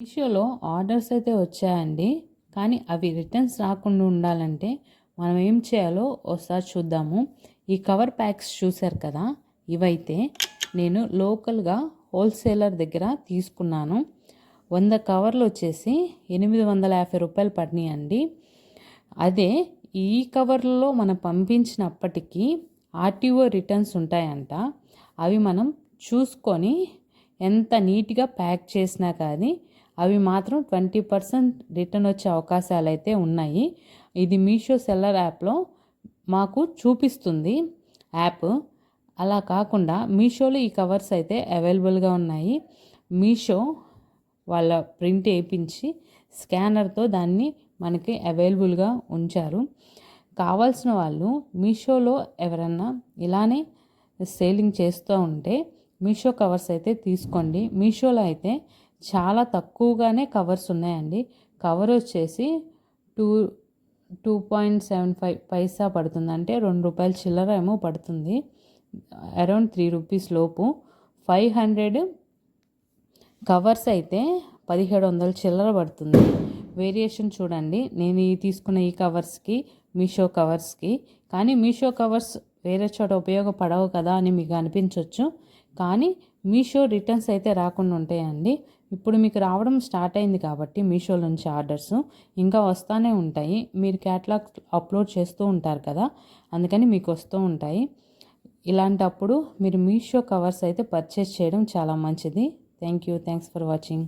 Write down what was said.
మీషోలో ఆర్డర్స్ అయితే వచ్చాయండి. కానీ అవి రిటర్న్స్ రాకుండా ఉండాలంటే మనం ఏం చేయాలో ఒకసారి చూద్దాము. ఈ కవర్ ప్యాక్స్ చూశారు కదా? ఇవైతే నేను లోకల్గా హోల్సేలర్ దగ్గర తీసుకున్నాను. వంద కవర్లు వచ్చేసి ఎనిమిది వందల యాభై రూపాయలు పడినాయండి. అదే ఈ కవర్లలో మనం పంపించినప్పటికీ ఆర్టీఓ రిటర్న్స్ ఉంటాయంట. అవి మనం చూసుకొని ఎంత నీట్గా ప్యాక్ చేసినా కానీ అవి మాత్రం ట్వంటీ పర్సెంట్ రిటర్న్ వచ్చే అవకాశాలు అయితే ఉన్నాయి. ఇది మీషో సెల్లర్ యాప్లో మాకు చూపిస్తుంది యాప్. అలా కాకుండా మీషోలో ఈ కవర్స్ అయితే అవైలబుల్గా ఉన్నాయి. మీషో వాళ్ళ ప్రింట్ వేయించి స్కానర్తో దాన్ని మనకి అవైలబుల్గా ఉంచారు. కావాల్సిన వాళ్ళు మీషోలో ఎవరన్నా ఇలానే సేలింగ్ చేస్తూ ఉంటే మీషో కవర్స్ అయితే తీసుకోండి. మీషోలో అయితే చాలా తక్కువగానే కవర్స్ ఉన్నాయండి. కవర్ వచ్చేసి two two point seven five paisa పడుతుంది. అంటే రెండు రూపాయల చిల్లర ఏమో పడుతుంది. అరౌండ్ త్రీ రూపీస్ లోపు. ఫైవ్ హండ్రెడ్ కవర్స్ అయితే పదిహేడు వందల చిల్లర పడుతుంది. వేరియేషన్ చూడండి. నేను ఈ తీసుకున్న ఈ కవర్స్కి మీషో కవర్స్కి. కానీ మీషో కవర్స్ వేరే చోట ఉపయోగపడవు కదా అని మీకు అనిపించవచ్చు కానీ మీషో రిటర్న్స్ అయితే రాకుండా ఉంటాయండి. ఇప్పుడు మీకు రావడం స్టార్ట్ అయింది కాబట్టి మీషో నుంచి ఆర్డర్స్ ఇంకా వస్తూనే ఉంటాయి. మీరు క్యాట్లాగ్ అప్లోడ్ చేస్తూ ఉంటారు కదా అందుకని మీకు వస్తూ ఉంటాయి. ఇలాంటప్పుడు మీరు మీషో కవర్స్ అయితే పర్చేస్ చేయడం చాలా మంచిది. Thank you. Thanks for watching.